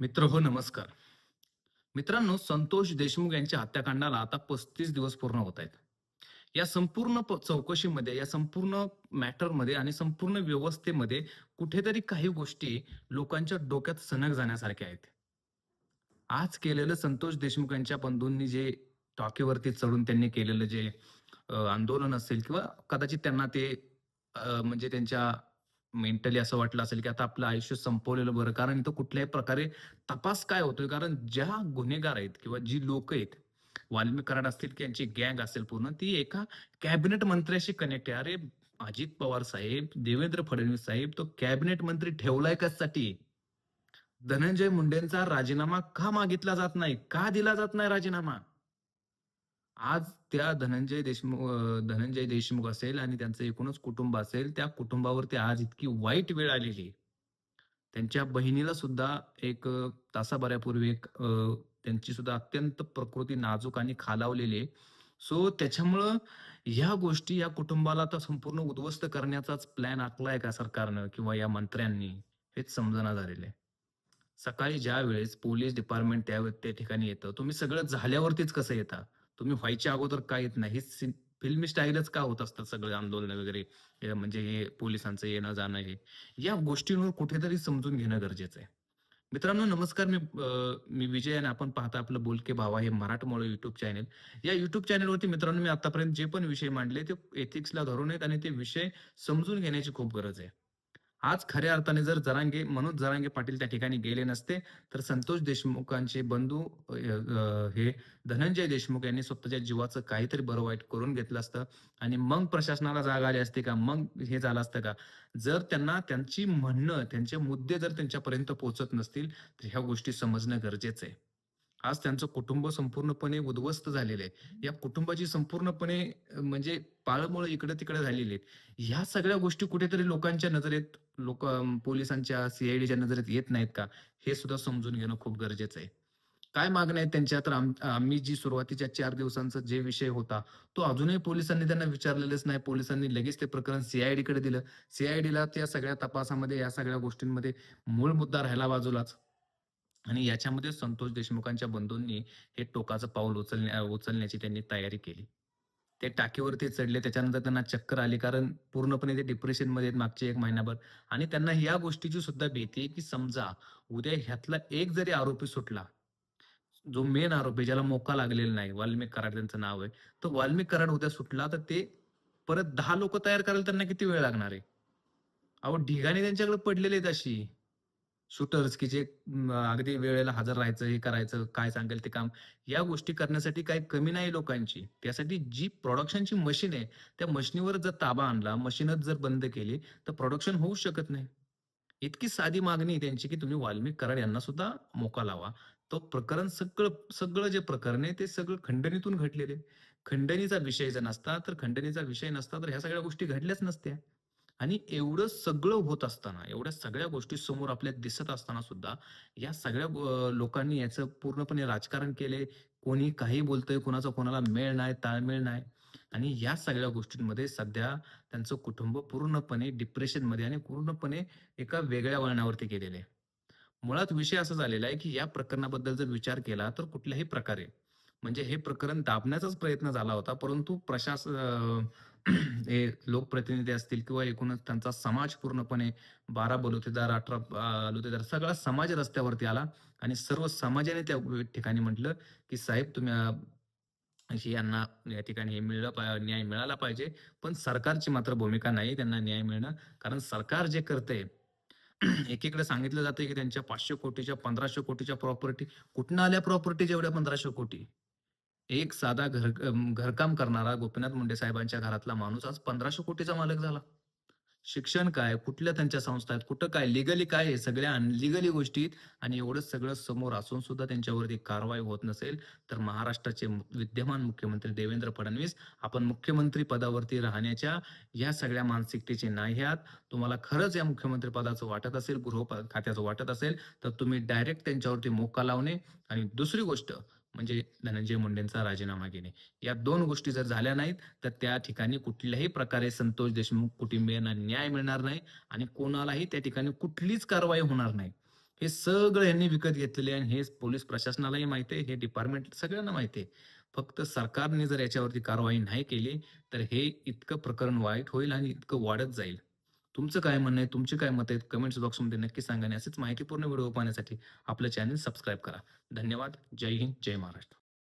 मित्र हो नमस्कार. मित्रांनो संतोष देशमुख यांच्या हत्याकांडाला आता पस्तीस दिवस पूर्ण होत आहेत. या संपूर्ण प- चौकशीमध्ये या संपूर्ण मॅटरमध्ये आणि संपूर्ण व्यवस्थेमध्ये कुठेतरी काही गोष्टी लोकांच्या डोक्यात सनक जाण्यासारख्या आहेत. आज केलेलं संतोष देशमुख यांच्या बंधूंनी जे टॉकीवरती चढून त्यांनी केलेलं जे आंदोलन असेल किंवा कदाचित त्यांना ते म्हणजे त्यांच्या मेंटली असं वाटलं असेल की आता आपलं आयुष्य संपवलेलं बरं. कारण इथं कुठल्याही प्रकारे तपास काय होतोय? कारण ज्या गुन्हेगार आहेत किंवा जी लोक आहेत वाल्मिक कराड असतील की यांची गँग असेल पूर्ण ती एका कॅबिनेट मंत्र्याशी कनेक्ट आहे. अरे अजित पवार साहेब देवेंद्र फडणवीस साहेब तो कॅबिनेट मंत्री ठेवलाय कशासाठी? धनंजय मुंडेंचा राजीनामा का मागितला जात नाही? का दिला जात नाही राजीनामा? आज त्या धनंजय देशमुख धनंजय देशमुख असेल आणि त्यांचं एकूणच कुटुंब असेल त्या कुटुंबावरती आज इतकी वाईट वेळ आलेली आहे. त्यांच्या बहिणीला सुद्धा एक अं, तासाभरापूर्वी एक त्यांची सुद्धा अत्यंत प्रकृती नाजूक आणि खालावलेली आहे. सो त्याच्यामुळं ह्या गोष्टी या कुटुंबाला तर संपूर्ण उद्ध्वस्त करण्याचाच प्लॅन आखलाय का सरकारनं किंवा या मंत्र्यांनी? हेच समजणं झालेलं आहे. सकाळी ज्या वेळेस पोलीस डिपार्टमेंट त्या त्या ठिकाणी येतं तुम्ही सगळं झाल्यावरतीच कसं येता? तुम्ही व्हायच्या अगोदर का येत नाही. ही फिल्मी स्टाईलच का होत असतात सगळं आंदोलन वगैरे? म्हणजे हे पोलिसांचं येणं जाणं हे. या गोष्टींवर कुठेतरी समजून घेणं गरजेचं आहे. मित्रांनो नमस्कार. मी मी विजय आणि आपण पाहता आपलं बोलके भावा हे मराठमोळं युट्यूब चॅनल या युट्यूब चॅनलवरती मित्रांनो मी आतापर्यंत जे पण विषय मांडले ते एथिक्सला धरून आहेत आणि ते विषय समजून घेण्याची खूप गरज आहे. आज खऱ्या अर्थाने जर जरांगे मनोज जरांगे पाटील त्या ठिकाणी गेले नसते तर संतोष देशमुखांचे बंधू हे धनंजय देशमुख यांनी स्वतःच्या जीवाचं काहीतरी बरं वाईट करून घेतलं असतं. आणि मग प्रशासनाला जाग आली असते का? मग हे झालं असतं का? जर त्यांना त्यांची म्हणणं त्यांचे मुद्दे जर त्यांच्यापर्यंत पोहोचत नसतील तर ह्या गोष्टी समजणं गरजेचं आहे. आज त्यांचं कुटुंब संपूर्णपणे उद्ध्वस्त झालेलं आहे. या कुटुंबाची संपूर्णपणे म्हणजे पाळमुळं इकडे तिकडे झालेली आहेत. ह्या सगळ्या गोष्टी कुठेतरी लोकांच्या नजरेत लोक पोलिसांच्या सीआयडीच्या नजरेत येत नाहीत का? हे सुद्धा समजून घेणं खूप गरजेचं आहे. काय मागण्या आहेत त्यांच्या? तर आम- आम्ही जी सुरुवातीच्या चार दिवसांचा जे विषय होता तो अजूनही पोलिसांनी त्यांना विचारलेलेच नाही. पोलिसांनी लगेच ते प्रकरण सीआयडी कडे दिलं. सीआयडीला त्या सगळ्या तपासामध्ये या सगळ्या गोष्टींमध्ये मूळ मुद्दा राहिला बाजूलाच. आणि याच्यामध्ये संतोष देशमुखांच्या बंधूंनी हे टोकाचं पाऊल उचलण्या उचलण्याची त्यांनी तयारी केली. ते टाकीवरती चढले त्याच्यानंतर त्यांना चक्कर आली कारण पूर्णपणे ते डिप्रेशनमध्ये मागचे एक महिनाभर. आणि त्यांना या गोष्टीची सुद्धा भीती आहे की समजा उद्या ह्यातला एक जरी आरोपी सुटला जो मेन आरोपी ज्याला मोका लागलेला नाही वाल्मिक कराड त्यांचं नाव आहे तो वाल्मिक कराड उद्या सुटला तर ते परत दहा लोक तयार करायला त्यांना किती वेळ लागणार आहे? अहो ढिगाने त्यांच्याकडे पडलेले आहेत अशी. शूटर्स की जे अगदी वेळेला हजर राहायचं हे करायचं काय सांगेल ते काम या गोष्टी करण्यासाठी काही कमी नाही लोकांची. त्यासाठी जी प्रोडक्शनची मशीन आहे त्या मशीनीवर जर ताबा आणला मशीनच जर बंद केली तर प्रोडक्शन होऊ शकत नाही. इतकी साधी मागणी आहे त्यांची की तुम्ही वाल्मिक कराड यांना सुद्धा मोका लावा. तो प्रकरण सगळं सगळं जे प्रकरण आहे ते सगळं खंडणीतून घडलेले खंडणीचा विषय जर नसता तर खंडणीचा विषय नसता तर ह्या सगळ्या गोष्टी घडल्याच नसत्या. आणि एवढं सगळं होत असताना एवढ्या सगळ्या गोष्टी समोर आपल्या दिसत असताना सुद्धा या सगळ्या लोकांनी याचं पूर्णपणे राजकारण केले. कोणी काही बोलतंय कोणाचा कोणाला मेळ नाही ताळमेळ नाही. आणि या सगळ्या गोष्टींमध्ये सध्या त्यांचं कुटुंब पूर्णपणे डिप्रेशनमध्ये आणि पूर्णपणे एका वेगळ्या वळणावरती गेलेले मुळात विषय असा झालेला आहे की या प्रकरणाबद्दल जर विचार केला तर कुठल्याही प्रकारे म्हणजे हे प्रकरण दाबण्याचाच प्रयत्न झाला होता परंतु प्रशासन हे लोकप्रतिनिधी असतील किंवा एकूणच त्यांचा समाज पूर्णपणे बारा बलुतेदार अठरा बलुतेदार सगळा समाज रस्त्यावरती आला. आणि सर्व समाजाने त्या ठिकाणी म्हटलं की साहेब तुम्ही यांना या ठिकाणी हे मिळलं पा- न्याय मिळाला पाहिजे. पण सरकारची मात्र भूमिका नाही त्यांना न्याय मिळणं. कारण सरकार जे करते एकीकडे सांगितलं जातं की त्यांच्या पाचशे कोटीच्या पंधराशे कोटीच्या प्रॉपर्टी कुठनं आल्या प्रॉपर्टी जेवढ्या पंधराशे कोटी? एक साधा घर घरकाम करणारा गोपीनाथ मुंडे साहेबांच्या घरातला माणूस आज पंधराशे कोटीचा मालक झाला. शिक्षण काय? कुठल्या त्यांच्या संस्था आहेत? कुठं काय? लिगली काय हे सगळ्या अनलिगली गोष्टी आणि एवढं सगळं समोर असून सुद्धा त्यांच्यावरती कारवाई होत नसेल तर महाराष्ट्राचे विद्यमान मुख्यमंत्री देवेंद्र फडणवीस आपण मुख्यमंत्री पदावरती राहण्याच्या या सगळ्या मानसिकतेचे नाही आहात. तुम्हाला खरंच या मुख्यमंत्री पदाचं वाटत असेल गृह खात्याचं वाटत असेल तर तुम्ही डायरेक्ट त्यांच्यावरती मोका लावणे. आणि दुसरी गोष्ट म्हणजे धनंजय मुंडेंचा राजीनामा घेणे. या दोन गोष्टी जर झाल्या नाहीत तर त्या ठिकाणी कुठल्याही प्रकारे संतोष देशमुख कुटुंबियांना न्याय मिळणार नाही आणि कोणालाही त्या ठिकाणी कुठलीच कारवाई होणार नाही. हे सगळं यांनी विकत घेतलेले आहे आणि हे पोलीस प्रशासनालाही माहिती आहे हे डिपार्टमेंट सगळ्यांना माहिती आहे. फक्त सरकारने जर याच्यावरती कारवाई नाही केली तर हे इतकं प्रकरण वाईट होईल आणि इतकं वाढत जाईल. तुमचं काय म्हणणं आहे? तुमचे काय मत आहेत? कमेंट्स बॉक्समध्ये नक्की सांगा आणि असेच माहितीपूर्ण व्हिडिओ पाहण्यासाठी आपलं चॅनल सबस्क्राईब करा. धन्यवाद. जय हिंद. जय महाराष्ट्र.